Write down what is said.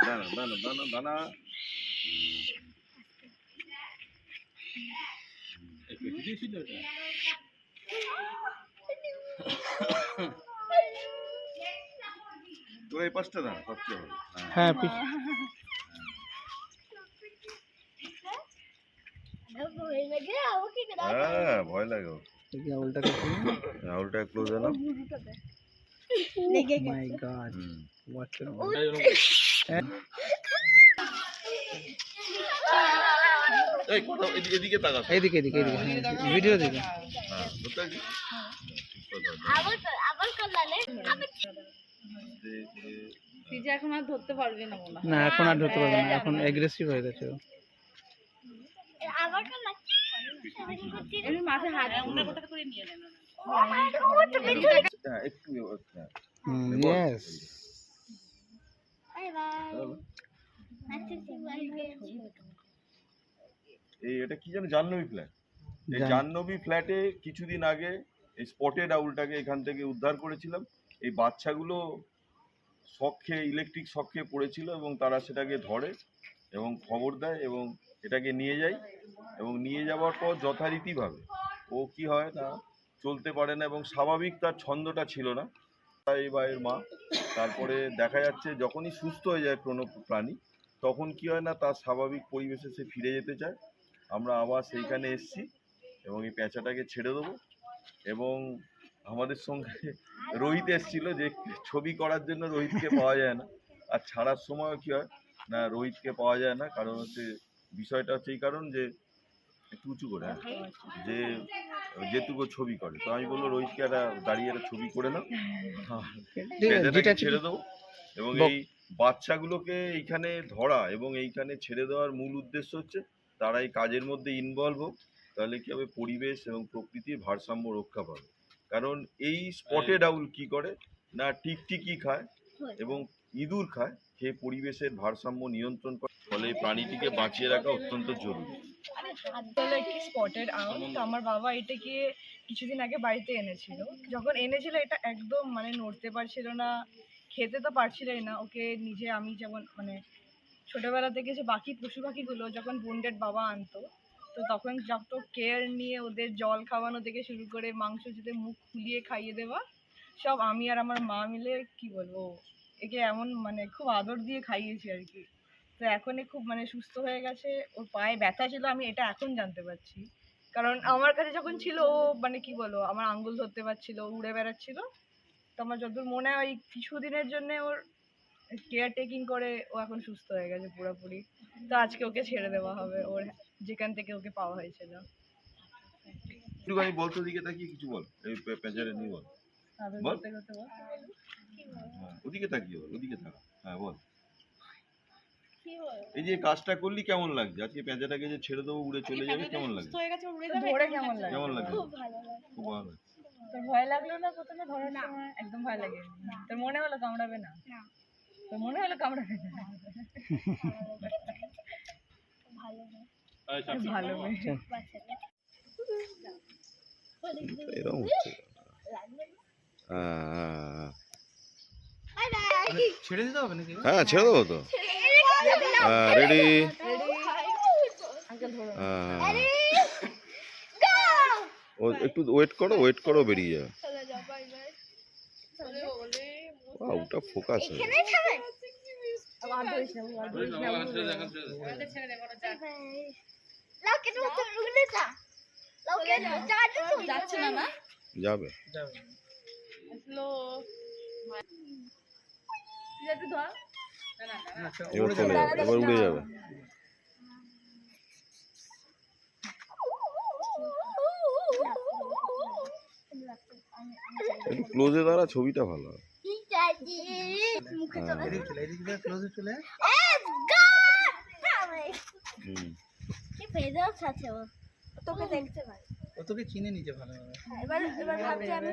দানা দানা দানা দানা তোর এই পাঁচটা দানা সবচেয়ে ভালো হ্যাঁ হ্যাঁ। ভয় লাগে ওর। এই যে আউলটাকে ক্লোজ এলাম মাই গড হোয়াট এই কোথাও এদিকে এদিকে এদিকে এদিকে ভিডিও দিকে হ্যাঁ যে এখন আর ধরতে পারবি না না এখন আর ধরতে পারবে না। এখন অ্যাগ্রেসিভ হয়ে গেছে মাথায় হাত উল্টা করে নিয়ে নেন হ্যাঁ একটু এই এটা কি যেন জাহ্নবী ফ্ল্যাট এই জাহ্নবী ফ্ল্যাটে কিছুদিন আগে এই স্পটেড আউলটাকে এখান থেকে উদ্ধার করেছিলাম। এই বাচ্চাগুলো শখ খেয়ে ইলেকট্রিক শখ খেয়ে পড়েছিল এবং তারা সেটাকে ধরে এবং খবর দেয় এবং এটাকে নিয়ে যায়। এবং নিয়ে যাওয়ার পর যথারীতিভাবে ও কি হয় না চলতে পারে না এবং স্বাভাবিক তার ছন্দটা ছিল না। তাই বা এর মা। তারপরে দেখা যাচ্ছে যখনই সুস্থ হয়ে যায় কোনো প্রাণী, তখন কি হয় না, তার স্বাভাবিক পরিবেশে সে ফিরে যেতে চায়। আমরা আবার সেইখানে এসছি এবং এই পেঁচাটাকে ছেড়ে দেবো এবং আমাদের সঙ্গে রোহিত এসেছিল যে ছবি করার জন্য রোহিতকে পাওয়া যায় না। আর ছাড়ার সময় কি হয় না, রোহিতকে পাওয়া যায় না। কারণ হচ্ছে বিষয়টা হচ্ছে এই কারণ যে, একটু উঁচু করে। যে যেটুকু ছবি করে তো আমি বলল রোহিতকে একটা দাঁড়িয়ে একটা ছবি করে নাও। যেটা ছেড়ে দেবো এবং এই বাচ্চাগুলোকে এইখানে ধরা এবং এইখানে ছেড়ে দেওয়ার মূল উদ্দেশ্য হচ্ছে তারা এই কাজের মধ্যে ইনভলভ হোক তাহলে কি হবে? পরিবেশ এবং প্রকৃতির ভারসাম্য রক্ষা পাবে। কারণ এই স্পটেড আউল কি করে? না টিকটিকি খায় এবং ইঁদুর খায় খেয়ে পরিবেশের ভারসাম্য নিয়ন্ত্রণ করে ফলে এই প্রাণীটিকে বাঁচিয়ে রাখা অত্যন্ত জরুরি। হলো একটি স্পটেড আউল তো আমার বাবা এটাকে কিছুদিন আগে বাড়িতে এনেছিল। যখন এনেছিল এটা একদম মানে নড়তে পারছিল না খেতে তো পারছিলই না। ওকে নিজে আমি যেমন মানে ছোটবেলা থেকে যে বাকি পশু পাখিগুলো যখন বোনডেড বাবা আনতো তো তখন যত কেয়ার নিয়ে ওদের জল খাওয়ানো থেকে শুরু করে মাংস যেতে মুখ খুলিয়ে খাইয়ে দেওয়া সব আমি আর আমার মা মিলে কি বলব একে এমন মানে খুব আদর দিয়ে খাইয়েছি আর কি। তো এখনই খুব মানে সুস্থ হয়ে গেছে। ওর পায়ে ব্যথা ছিল আমি এটা এখন জানতে পারছি। কারণ আমার কাছে যখন ছিল ও মানে কি বলব আমার আঙ্গুল ধরতে পারছিল ও উড়ে বেড়াচ্ছিল। তো আমার যতদূর মনে হয় ওই কিছুদিনের জন্য ওর কেয়ার টেকিং করে ও এখন সুস্থ হয়ে গেছে পুরোপুরি। তো আজকে ওকে ছেড়ে দেওয়া হবে ওর যেখান থেকে ওকে পাওয়া হয়েছিল। একটু বলতো দিকে তাকিয়ে কিছু বল এই পেঁচারে নিয়ে বল। বল। করতে করতে বল। হ্যাঁ, ওদিকে তাকিয়ে বল ওদিকে থাকা। হ্যাঁ বল। এই যে কাজটা করলি কেমন লাগছে? আজকে পেঁচাটাকে যে ছেড়ে দেবো উড়ে চলে যাবে কেমন লাগছে? হয়ে গেছে উড়ে তো ধরে কেমন লাগে কেমন লাগছে? খুব ভালো লাগছে। তোর ভয় লাগল না প্রথমে? ধরার সময় একদম ভয় লাগে। তোর মনে হলো কামড়াবে না? তোর মনে হলো কামড়াবে না? ভালো। এরকম হচ্ছে। হ্যাঁ, হ্যাঁ, ছেড়ে দিতে হবে নাকি? হ্যাঁ ছেড়ে দেবো তো। হ্যাঁ রেডি ও একটু ওয়েট করো ওয়েট করো বেরিয়ে যাবে ওটা ফোকাস না যাবে। এবার চলে যাবে। এবার উড়ে যাবে। একটু ক্লোজে দাঁড়া ছবিটা ভালো হয়। হ্যাঁ। তোকে দেখতে ও তোকে চিনে নিচে ভালোভাবে এবার এবার ভাবছি আমি।